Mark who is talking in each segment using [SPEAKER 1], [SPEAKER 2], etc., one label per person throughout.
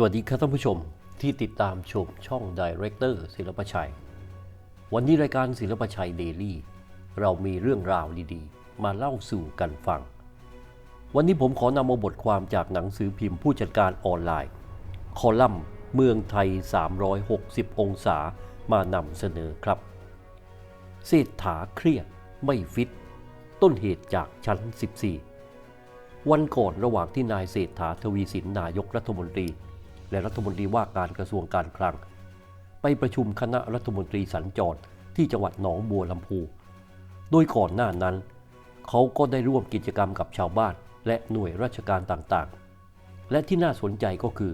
[SPEAKER 1] สวัสดีครับท่านผู้ชมที่ติดตามชมช่อง Director ศิลปชัย วันนี้รายการศิลปชัยเดลี่เรามีเรื่องราวดีๆ มาเล่าสู่กันฟัง วันนี้ผมขอนำเอาบทความจากหนังสือพิมพ์ผู้จัดการออนไลน์ คอลัมน์เมืองไทย 360 องศามานำเสนอครับเศรษฐาเครียดไม่ฟิต ต้นเหตุจากชั้น 14 วันก่อนระหว่างที่นายเศรษฐาทวีสินนายกรัฐมนตรี และรัฐมนตรีว่าการกระทรวงการคลัง ไปประชุมคณะรัฐมนตรีสัญจรที่จังหวัดหนองบัวลำพู โดยก่อนหน้านั้น เขาก็ได้ร่วมกิจกรรมกับชาวบ้าน และหน่วยราชการต่างๆ และที่น่าสนใจก็คือ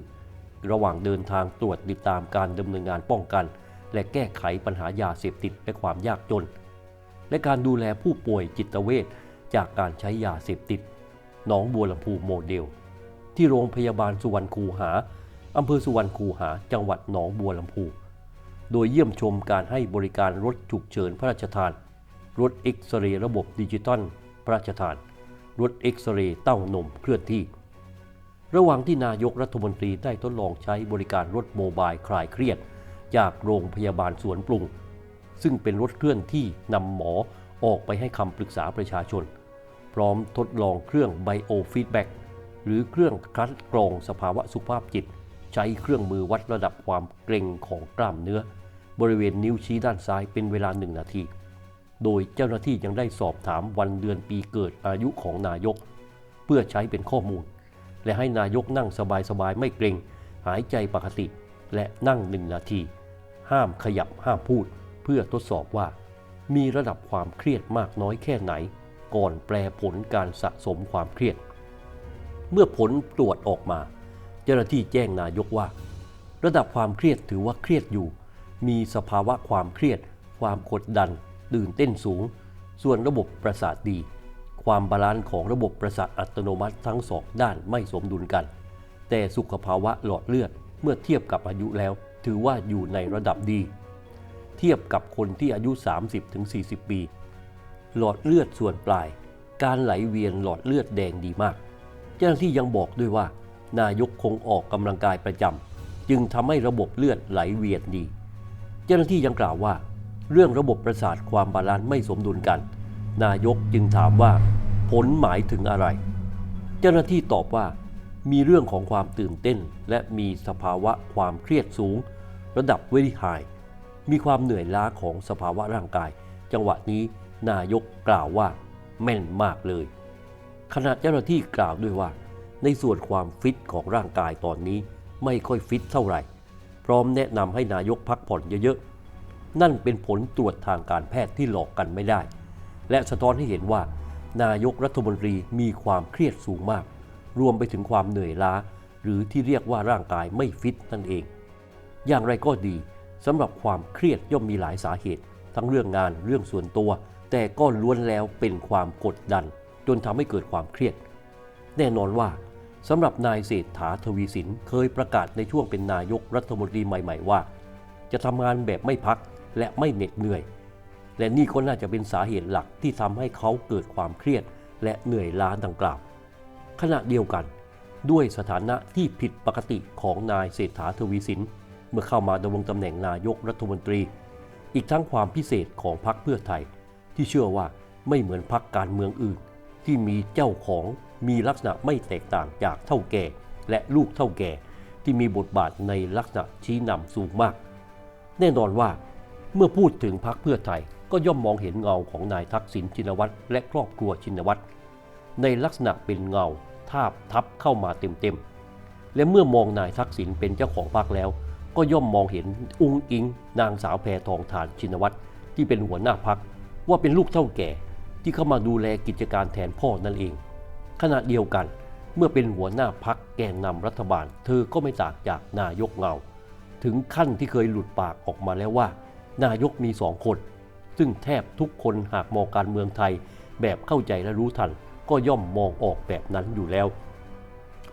[SPEAKER 1] ระหว่างเดินทางตรวจติดตามการดำเนินงานป้องกัน และแก้ไขปัญหายาเสพติดและความยากจน และการดูแลผู้ป่วยจิตเวชจากการใช้ยาเสพติดหนองบัวลำพูโมเดล ที่โรงพยาบาลสุวรรณคูหา อำเภอสุวรรณคูหา จังหวัดหนองบัวลำพู โดยเยี่ยมชมการให้บริการรถฉุกเฉินพระราชทาน รถเอ็กซเรย์ระบบดิจิตอลพระราชทาน รถเอ็กซเรย์เต้านมเคลื่อนที่ ระหว่างที่นายกรัฐมนตรีได้ทดลองใช้บริการรถโมบายคลายเครียด จากโรงพยาบาลสวนปรุง ซึ่งเป็นรถเคลื่อนที่นำหมอออกไปให้คำปรึกษาประชาชน พร้อมทดลองเครื่องไบโอฟีดแบ็กหรือเครื่องคัดกรองสภาวะสุขภาพจิต ใช้เครื่องมือวัดระดับความเกร็งของกล้ามเนื้อ บริเวณนิ้วชี้ด้านซ้ายเป็นเวลาหนึ่งนาที โดยเจ้าหน้าที่ยังได้สอบถามวันเดือนปีเกิดอายุของนายก เพื่อใช้เป็นข้อมูล และให้นายกนั่งสบายๆไม่เกร็ง หายใจปกติ และนั่งหนึ่งนาที ห้ามขยับห้ามพูด เพื่อทดสอบว่า มีระดับความเครียดมากน้อยแค่ไหน ก่อนแปลผลการสะสมความเครียด เมื่อผลตรวจออกมา เจ้าหน้าที่แจ้งนายกว่า ระดับความเครียดถือว่าเครียดอยู่ มีสภาวะความเครียด ความกดดัน ตื่นเต้นสูง ส่วนระบบประสาทดี ความบาลานซ์ของระบบประสาทอัตโนมัติทั้งสองด้านไม่สมดุลกัน แต่สุขภาวะหลอดเลือดเมื่อเทียบกับอายุแล้ว ถือว่าอยู่ในระดับดี เทียบกับคนที่อายุ 30-40 ปี หลอดเลือดส่วนปลาย การไหลเวียนหลอดเลือดแดงดีมาก เจ้าหน้าที่ยังบอกด้วยว่า นายกคงออกกำลังกายประจำจึงทำให้ระบบเลือดไหลเวียนดี เจ้าหน้าที่ยังกล่าวว่า เรื่องระบบประสาทความบาลานซ์ไม่สมดุลกัน นายกจึงถามว่า ผลหมายถึงอะไร เจ้าหน้าที่ตอบว่า มีเรื่องของความตื่นเต้น และมีสภาวะความเครียดสูง ระดับ very high มีความเหนื่อยล้าของสภาวะร่างกาย จังหวะนี้นายกกล่าวว่า แม่นมากเลย ขณะเจ้าหน้าที่กล่าวด้วยว่า ในส่วนความฟิตของร่างกายตอนนี้ไม่ค่อยฟิตเท่าไหร่ พร้อมแนะนำให้นายกพักผ่อนเยอะๆ นั่นเป็นผลตรวจทางการแพทย์ที่หลอกกันไม่ได้ และสะท้อนให้เห็นว่า นายกรัฐมนตรีมีความเครียดสูงมาก รวมไปถึงความเหนื่อยล้า หรือที่เรียกว่าร่างกายไม่ฟิตนั่นเอง อย่างไรก็ดีสำหรับความเครียดย่อมมีหลายสาเหตุ ทั้งเรื่องงานเรื่องส่วนตัว แต่ก็ล้วนแล้วเป็นความกดดัน จนทำให้เกิดความเครียด แน่นอนว่า สำหรับนายเศรษฐาทวีสินเคยประกาศในช่วงเป็นนายกรัฐมนตรีใหม่ๆว่า จะทำงานแบบไม่พักและไม่เหน็ดเหนื่อย และนี่ก็น่าจะเป็นสาเหตุหลักที่ทำให้เขาเกิดความเครียดและเหนื่อยล้าดังกล่าว ขณะเดียวกัน ด้วยสถานะที่ผิดปกติของนายเศรษฐาทวีสินเมื่อเข้ามาดำรงตำแหน่งนายกรัฐมนตรี อีกทั้งความพิเศษของพรรคเพื่อไทย ที่เชื่อว่าไม่เหมือนพรรคการเมืองอื่น ที่มีเจ้าของ มีลักษณะไม่แตกต่างจากเท่าแก่ และลูกเท่าแก่ที่มีบทบาทในลักษณะชี้นำสูงมาก แน่นอนว่าเมื่อพูดถึงพรรคเพื่อไทยก็ย่อมมองเห็นเงาของนายทักษิณชินวัตรและครอบครัวชินวัตรในลักษณะเป็นเงาทาบทับเข้ามาเต็มๆ และเมื่อมองนายทักษิณเป็นเจ้าของพรรคแล้ว ก็ย่อมมองเห็นอุ้งอิง นางสาวแพทองทานชินวัตรที่เป็นหัวหน้าพรรคว่าเป็นลูกเท่าแก่ที่เข้ามาดูแลกิจการแทนพ่อนั่นเอง ขณะเดียวกัน เมื่อเป็นหัวหน้าพักแกนนำรัฐบาล เธอก็ไม่ต่างจากนายกเงา ถึงขั้นที่เคยหลุดปากออกมาแล้วว่า นายกมีสองคน ซึ่งแทบทุกคนหากมองการเมืองไทย แบบเข้าใจและรู้ทัน ก็ย่อมมองออกแบบนั้นอยู่แล้ว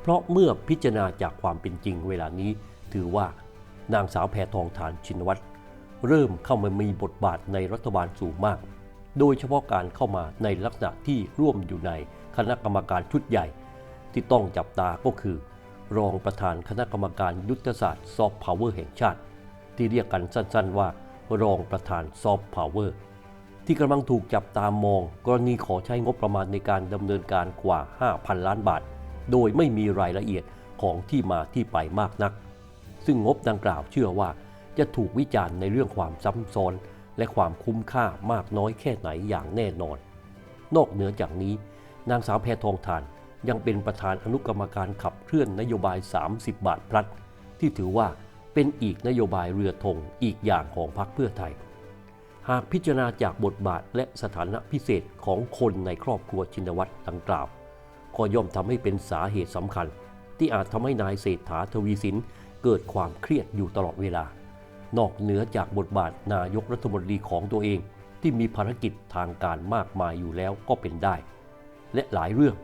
[SPEAKER 1] เพราะเมื่อพิจารณาจากความเป็นจริงเวลานี้ ถือว่านางสาวแพทองทานชินวัตรเริ่มเข้ามามีบทบาทในรัฐบาลสูงมาก โดยเฉพาะการเข้ามาในลักษณะที่ร่วมอยู่ใน คณะกรรมการชุดใหญ่ ที่ต้องจับตาก็คือ รองประธานคณะกรรมการยุทธศาสตร์ซอฟต์พาวเวอร์แห่งชาติ ที่เรียกกันสั้นๆว่า รองประธานซอฟต์พาวเวอร์ที่กำลังถูกจับตามอง กรณีขอใช้งบประมาณในการดำเนินการกว่า 5,000 ล้านบาท โดยไม่มีรายละเอียดของที่มาที่ไปมากนัก ซึ่งงบดังกล่าวเชื่อว่า จะถูกวิจารณ์ในเรื่องความซับซ้อน และความคุ้มค่ามากน้อยแค่ไหนอย่างแน่นอน นอกเหนือจากนี้ นางสาวแพทองทาน ยังเป็นประธานอนุกรรมการขับเคลื่อนนโยบาย 30 บาทพลัด ที่ถือว่าเป็นอีกนโยบายเรือธงอีกอย่างของพรรคเพื่อไทย หากพิจารณาจากบทบาทและสถานะพิเศษของคนในครอบครัวชินวัตรดังกล่าว ก็ย่อมทำให้เป็นสาเหตุสำคัญ ที่อาจทำให้นายเศรษฐาทวีสินเกิดความเครียดอยู่ตลอดเวลา นอกเหนือจากบทบาทนายกรัฐมนตรีของตัวเองที่มีภารกิจทางการมากมายอยู่แล้วก็เป็นได้ และหลายเรื่อง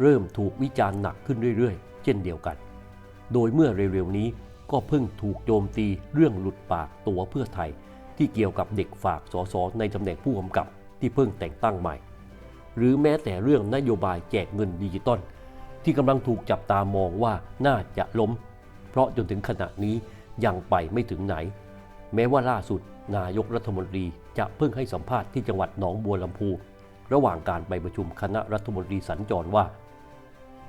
[SPEAKER 1] เริ่มถูกวิจารณ์หนักขึ้นเรื่อยๆ เช่นเดียวกัน โดยเมื่อเร็วๆนี้ก็เพิ่งถูกโจมตีเรื่องหลุดปากตัวเพื่อไทย ที่เกี่ยวกับเด็กฝากสสในตำแหน่งผู้กำกับที่เพิ่งแต่งตั้งใหม่ หรือแม้แต่เรื่องนโยบายแจกเงินดิจิตอลที่กำลังถูกจับตามองว่าน่าจะล้ม เพราะจนถึงขณะนี้ยังไปไม่ถึงไหน แม้ว่าล่าสุดนายกรัฐมนตรีจะเพิ่งให้สัมภาษณ์ที่จังหวัดหนองบัวลำพู ระหว่างการไปประชุมคณะรัฐมนตรีสัญจรว่า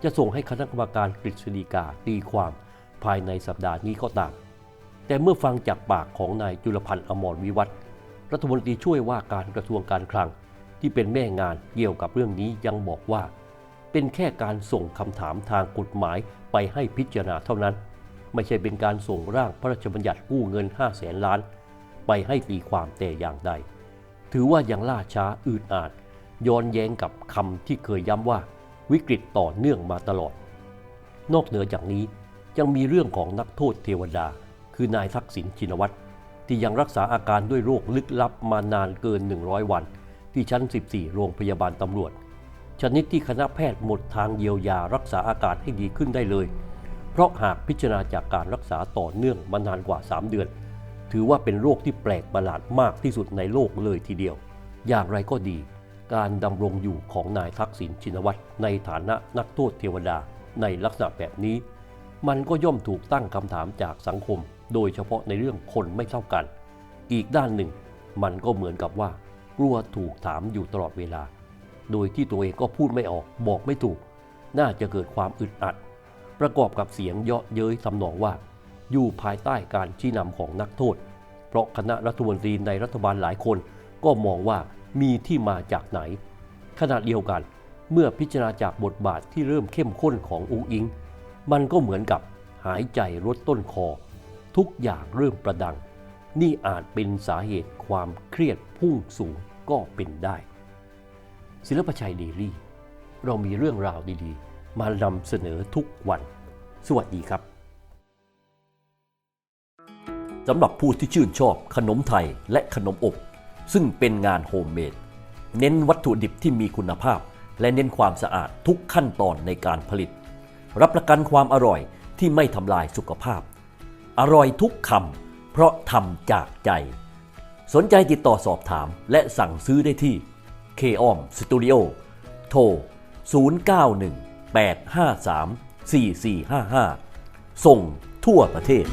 [SPEAKER 1] จะส่งให้คณะกรรมการกฤษฎีกาตีความภายในสัปดาห์นี้ก็ตาม แต่เมื่อฟังจากปากของนายจุลพันธ์อมรวิวัฒรัฐมนตรีช่วยว่าการกระทรวงการคลังที่เป็นแม่งานเกี่ยวกับเรื่องนี้ยังบอกว่า เป็นแค่การส่งคำถามทางกฎหมายไปให้พิจารณาเท่านั้น ไม่ใช่เป็นการส่งร่างพระราชบัญญัติกู้เงิน 5 0 0แสนล้าน ไปให้ตีความแต่อย่างใด ถือว่ายังล่าช้าอืดอาด ย้อนแย้งกับคำที่เคยย้ำว่าวิกฤตต่อเนื่องมาตลอด นอกเหนือจากนี้ยังมีเรื่องของนักโทษเทวดา คือนายทักษิณชินวัตรที่ยังรักษาอาการด้วยโรคลึกลับมานานเกิน 100 วัน ที่ชั้น 14 โรงพยาบาลตำรวจ ชนิดที่คณะแพทย์หมดทางเยียวยารักษาอาการให้ดีขึ้นได้เลย เพราะหากพิจารณาจากการรักษาต่อเนื่องมานานกว่า 3 เดือน ถือว่าเป็นโรคที่แปลกประหลาดมากที่สุดในโลกเลยทีเดียว อย่างไรก็ดี การดำรงอยู่ของนายทักษิณชินวัตรในฐานะนักโทษเทวดาในลักษณะแบบนี้ มันก็ย่อมถูกตั้งคำถามจากสังคม โดยเฉพาะในเรื่องคนไม่เท่ากัน อีกด้านหนึ่ง มันก็เหมือนกับว่า กลัวถูกถามอยู่ตลอดเวลา โดยที่ตัวเองก็พูดไม่ออกบอกไม่ถูก น่าจะเกิดความอึดอัด ประกอบกับเสียงเยาะเย้ยทำนองว่า อยู่ภายใต้การชี้นำของนักโทษ เพราะคณะรัฐมนตรีในรัฐบาลหลายคนก็มองว่า มีที่มาจากไหน ขณะเดียวกัน เมื่อพิจารณาจากบทบาทที่เริ่มเข้มข้นขององค์อิง มันก็เหมือนกับหายใจลดต้นคอ ทุกอย่างเริ่มประดัง นี่อาจเป็นสาเหตุความเครียดพุ่งสูงก็เป็นได้ ศิลปชัยเดลี่ เรามีเรื่องราวดีๆ มานำเสนอทุกวัน สวัสดีครับสำหรับผู้ที่ชื่นชอบขนมไทยและขนมอบ ซึ่งเป็นงานโฮมเมดเน้นวัตถุดิบที่มีคุณภาพ และเน้นความสะอาดทุกขั้นตอนในการผลิต รับประกันความอร่อยที่ไม่ทำลายสุขภาพ อร่อยทุกคำเพราะทำจากใจ สนใจติดต่อสอบถามและสั่งซื้อได้ที่ k o m Studio โทร 091 853 4455 ส่งทั่วประเทศ